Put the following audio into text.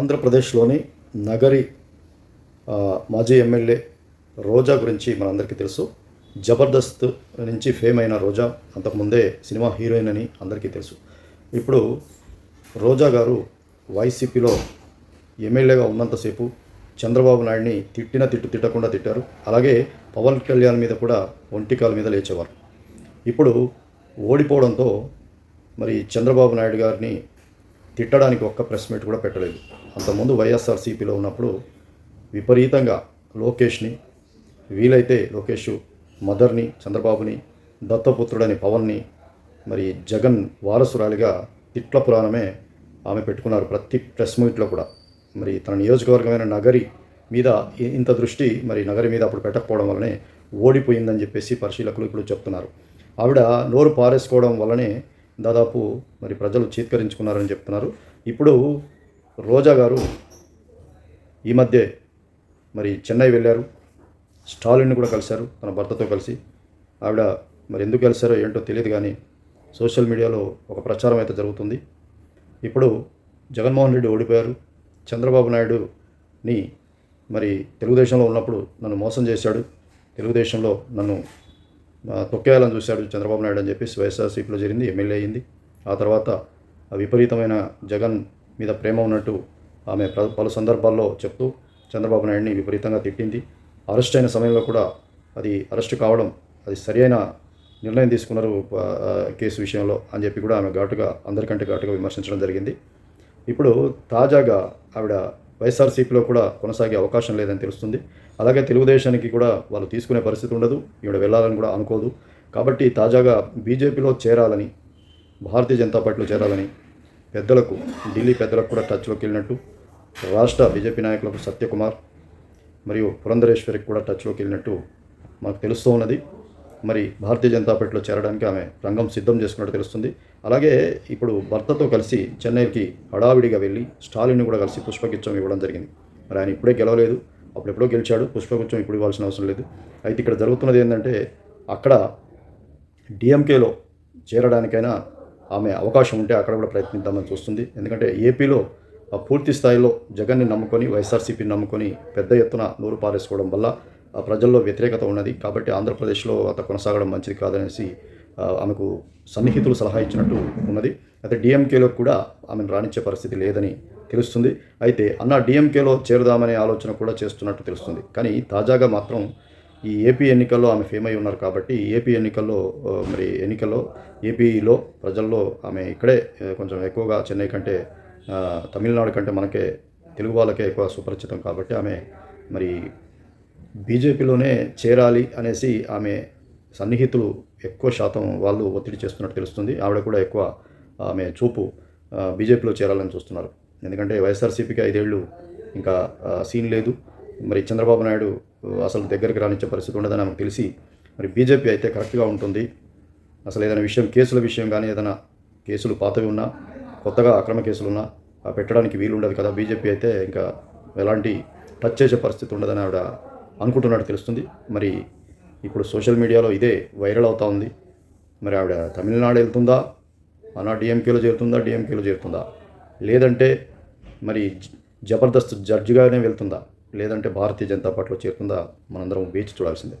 ఆంధ్రప్రదేశ్లోని నగరి మాజీ ఎమ్మెల్యే రోజా గురించి మనందరికీ తెలుసు. జబర్దస్త్ నుంచి ఫేమ్ అయిన రోజా అంతకుముందే సినిమా హీరోయిన్ అని అందరికీ తెలుసు. ఇప్పుడు రోజా గారు వైసీపీలో ఎమ్మెల్యేగా ఉన్నంతసేపు చంద్రబాబు నాయుడిని తిట్టిన తిట్టు తిట్టకుండా తిట్టారు. అలాగే పవన్ కళ్యాణ్ మీద కూడా ఒంటికాల మీద లేచేవారు. ఇప్పుడు ఓడిపోవడంతో మరి చంద్రబాబు నాయుడు గారిని తిట్టడానికి ఒక్క ప్రెస్ మీట్ కూడా పెట్టలేదు. అంతకుముందు వైఎస్ఆర్సీపీలో ఉన్నప్పుడు విపరీతంగా లోకేష్ని వీలైతే లోకేష్ మదర్ని చంద్రబాబుని దత్తపుత్రుడని పవన్ని మరి జగన్ వారసురాలిగా తిట్ల పురాణమే ఆమె పెట్టుకున్నారు ప్రతి ప్రెస్ మీట్లో కూడా. మరి తన నియోజకవర్గమైన నగరి మీద ఇంత దృష్టి మరి నగరి మీద అప్పుడు పెట్టకపోవడం వల్లనే ఓడిపోయిందని చెప్పేసి పరిశీలకులు ఇప్పుడు చెప్తున్నారు. ఆవిడ నోరు పారేసుకోవడం వల్లనే దాదాపు మరి ప్రజలు చీత్కరించుకున్నారని చెప్తున్నారు. ఇప్పుడు రోజా గారు ఈ మధ్య మరి చెన్నై వెళ్ళారు. స్టాలిన్ని కూడా కలిశారు తన భర్తతో కలిసి. ఆవిడ మరి ఎందుకు కలిశారో ఏంటో తెలియదు కానీ సోషల్ మీడియాలో ఒక ప్రచారం అయితే జరుగుతుంది. ఇప్పుడు జగన్మోహన్ రెడ్డి ఓడిపోయారు. చంద్రబాబు నాయుడుని మరి తెలుగుదేశంలో ఉన్నప్పుడు నన్ను మోసం చేశాడు. తెలుగుదేశంలో నన్ను తొక్కేయాలని చూశాడు చంద్రబాబు నాయుడు అని చెప్పేసి వైఎస్ఆర్సీపీలో జరిగింది ఎమ్మెల్యే అయింది. ఆ తర్వాత విపరీతమైన జగన్ మీద ప్రేమ ఉన్నట్టు ఆమె పలు సందర్భాల్లో చెప్తూ చంద్రబాబు నాయుడిని విపరీతంగా తిట్టింది. అరెస్ట్ అయిన సమయంలో కూడా అది అరెస్ట్ కావడం అది సరైన నిర్ణయం తీసుకున్నారు కేసు విషయంలో అని చెప్పి కూడా ఆమె ఘాటుగా అందరికంటే ఘాటుగా విమర్శించడం జరిగింది. ఇప్పుడు తాజాగా ఆవిడ వైఎస్ఆర్సీపీలో కూడా కొనసాగే అవకాశం లేదని తెలుస్తుంది. అలాగే తెలుగుదేశానికి కూడా వాళ్ళు తీసుకునే పరిస్థితి ఉండదు ఈవిడ వెళ్ళాలని కూడా అనుకోదు. కాబట్టి తాజాగా బీజేపీలో చేరాలని భారతీయ జనతా పార్టీలో చేరాలని పెద్దలకు ఢిల్లీ పెద్దలకు కూడా టచ్లోకి వెళ్ళినట్టు రాష్ట్ర బీజేపీ నాయకులకు సత్యకుమార్ మరియు పురంధరేశ్వరికి కూడా టచ్లోకి వెళ్ళినట్టు మాకు తెలుస్తూ ఉన్నది. మరి భారతీయ జనతా పార్టీలో చేరడానికి ఆమె రంగం సిద్ధం చేసుకున్నట్టు తెలుస్తుంది. అలాగే ఇప్పుడు భర్తతో కలిసి చెన్నైకి హడావిడిగా వెళ్ళి స్టాలిన్ని కూడా కలిసి పుష్పగుచ్చం ఇవ్వడం జరిగింది. మరి ఆయన ఇప్పుడే గెలవలేదు. అప్పుడెప్పుడో గెలిచాడు. పుష్పగుచ్చం ఇప్పుడు ఇవ్వాల్సిన అవసరం లేదు. అయితే ఇక్కడ జరుగుతున్నది ఏంటంటే అక్కడ డిఎంకేలో చేరడానికైనా ఆమె అవకాశం ఉంటే అక్కడ కూడా ప్రయత్నిద్దామని చూస్తుంది. ఎందుకంటే ఏపీలో ఆ పూర్తి స్థాయిలో జగన్ని నమ్ముకొని వైఎస్ఆర్సీపీని నమ్ముకొని పెద్ద ఎత్తున నూరు పారేసుకోవడం వల్ల ప్రజల్లో వ్యతిరేకత ఉన్నది. కాబట్టి ఆంధ్రప్రదేశ్లో అత కొనసాగడం మంచిది కాదనేసి ఆమెకు సన్నిహితులు సలహా ఇచ్చినట్టు ఉన్నది. అయితే డిఎంకేలో కూడా ఆమెను రాణించే పరిస్థితి లేదని తెలుస్తుంది. అయితే అన్న డిఎంకేలో చేరుదామనే ఆలోచన కూడా చేస్తున్నట్టు తెలుస్తుంది. కానీ తాజాగా మాత్రం ఈ ఏపీ ఎన్నికల్లో ఆమె ఫేమ్ అయి ఉన్నారు కాబట్టి ఈ ఏపీ ఎన్నికల్లో మరి ఎన్నికల్లో ఏపీలో ప్రజల్లో ఆమె ఇక్కడే కొంచెం ఎక్కువగా చెన్నై కంటే తమిళనాడు కంటే మనకే తెలుగు వాళ్ళకే ఎక్కువ సుపరిచితం కాబట్టి ఆమె మరి బీజేపీలోనే చేరాలి అనేసి ఆమె సన్నిహితులు ఎక్కువ శాతం వాళ్ళు ఒత్తిడి చేస్తున్నట్టు తెలుస్తుంది. ఆవిడ కూడా ఎక్కువ ఆమె చూపు బీజేపీలో చేరాలని చూస్తున్నారు. ఎందుకంటే వైఎస్ఆర్సీపీకి ఐదేళ్ళు ఇంకా సీన్ లేదు. మరి చంద్రబాబు నాయుడు అసలు దగ్గరికి రానిచ్చే పరిస్థితి ఉండదని ఆమెకు తెలిసి మరి బీజేపీ అయితే కరెక్ట్గా ఉంటుంది. అసలు ఏదైనా విషయం కేసుల విషయం కానీ ఏదైనా కేసులు పాతవి ఉన్నా కొత్తగా అక్రమ కేసులు ఉన్నా ఆ పెట్టడానికి వీలు ఉండదు కదా. బీజేపీ అయితే ఇంకా ఎలాంటి టచ్ చేసే పరిస్థితి ఉండదని ఆవిడ అనుకుంటున్నట్టు తెలుస్తుంది. మరి ఇప్పుడు సోషల్ మీడియాలో ఇదే వైరల్ అవుతా ఉంది. మరి ఆవిడ తమిళనాడు వెళ్తుందా? అనా డిఎంకేలో చేరుతుందా? డిఎంకేలో చేరుతుందా? లేదంటే మరి జబర్దస్త్ జడ్జిగానే వెళ్తుందా? లేదంటే భారతీయ జనతా పార్టీలో చేరకుండా మనందరం వేచి చూడాల్సిందే.